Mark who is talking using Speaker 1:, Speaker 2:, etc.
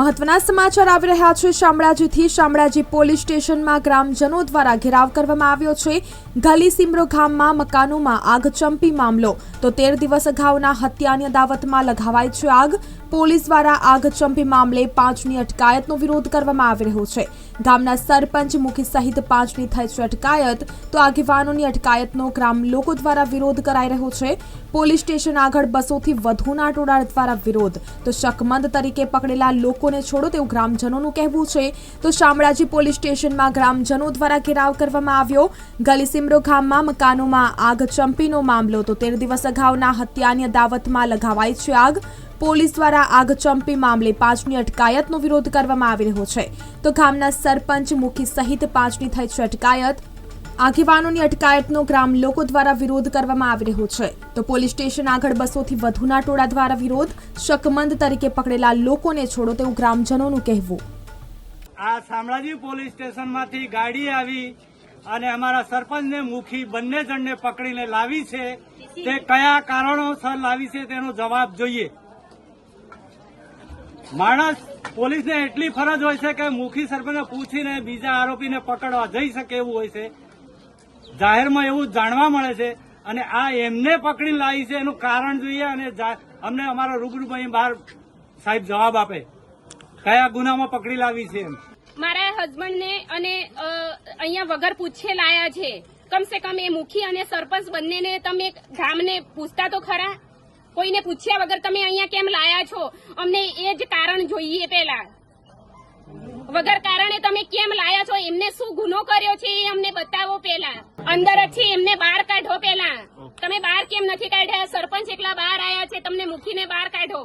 Speaker 1: મહત્વના સમાચાર આવી રહ્યા છે. શામળાજીથી શામળાજી પોલીસ સ્ટેશનમાં ગ્રામજનો દ્વારા ઘેરાવ કરવામાં આવ્યો છે. ગલી સિમરો ગામમાં મકાનોમાં આગ ચંપી મામલો. તો તેર દિવસ અગાઉના હત્યાની અદાવતમાં લગાવાઈ છે આગ. પોલીસ દ્વારા આગ ચંપી મામલે પાંચની અટકાયતનો વિરોધ કરવામાં આવી રહ્યો છે. ગામના સરપંચ મુખી સહિત પાંચની થઈ છે અટકાયત. તો આગેવાનોની અટકાયતનો ગ્રામ લોકો દ્વારા વિરોધ કરાઈ રહ્યો છે. પોલીસ સ્ટેશન આગળ બસોથી વધુના ટોળા દ્વારા વિરોધ. તો શકમંદ તરીકે પકડેલા લોકોને છોડો તેવું ગ્રામજનોનું કહેવું છે. તો શામળાજી પોલીસ સ્ટેશનમાં ગ્રામજનો દ્વારા ઘેરાવ કરવામાં આવ્યો. ગલીસિમરો ગામમાં મકાનોમાં આગ ચંપીનો મામલો. તો તેર દિવસ અગાઉના હત્યાની અદાવતમાં લગાવાઈ છે આગ. પોલીસ દ્વારા આગ ચંપી મામલે પાંચની અટકાયતનો વિરોધ કરવામાં આવી રહ્યો છે. તો ગામના સરપંચ મુખી સહિત પાંચની થઈ છે અટકાયત. આગેવાનોની અટકાયતનો ગ્રામ લોકો દ્વારા વિરોધ કરવામાં આવી રહ્યો છે. તો પોલીસ સ્ટેશન આગળ બસોથી વધુના ટોળા દ્વારા વિરોધ શકમંદ તરીકે પકડેલા લોકોને છોડો તેવું ગ્રામજનોનું કહેવું.
Speaker 2: આ શામળાજી પોલીસ સ્ટેશનમાંથી ગાડી આવી અને અમારા સરપંચને મુખી બંને જણને પકડીને લાવી છે. તે કયા કારણોસર લાવી છે તેનો જવાબ જોઈએ. માણસ પોલીસને એટલી ફરજ હોય છે કે મુખી સરપંચને પૂછીને બીજા આરોપીને પકડવા જઈ શકે એવું હોય છે. જાહેરમાં એવું જાણવા મળે છે અને આ એમને પકડીને લાવી છે એનું કારણ જોઈએ અને અમને અમારા રૂબરૂભાઈ બહાર સાહેબ જવાબ આપે. કયા ગુનામાં પકડી લાવી છે એમ?
Speaker 3: મારા હસબન્ડ ને અને અહીંયા વગર પૂછે લાયા છે. કમસે કમ એ મુખી અને સરપંચ બંનેને તમે ગામને પૂછતા તો ખરા? કોઈને પૂછ્યા વગર તમે અહીંયા કેમ લાયા છો? અમને એ જ કારણ જોઈએ પેલા વગર કારણે તમે કેમ લાયા છો? એમને શું ગુનો કર્યો છે એ અમને પેલા અંદર જ એમને બહાર કાઢો પેલા તમે બહાર કેમ નથી કાઢ્યા? સરપંચ એકલા બહાર આયા છે, તમને મૂકીને બહાર કાઢો.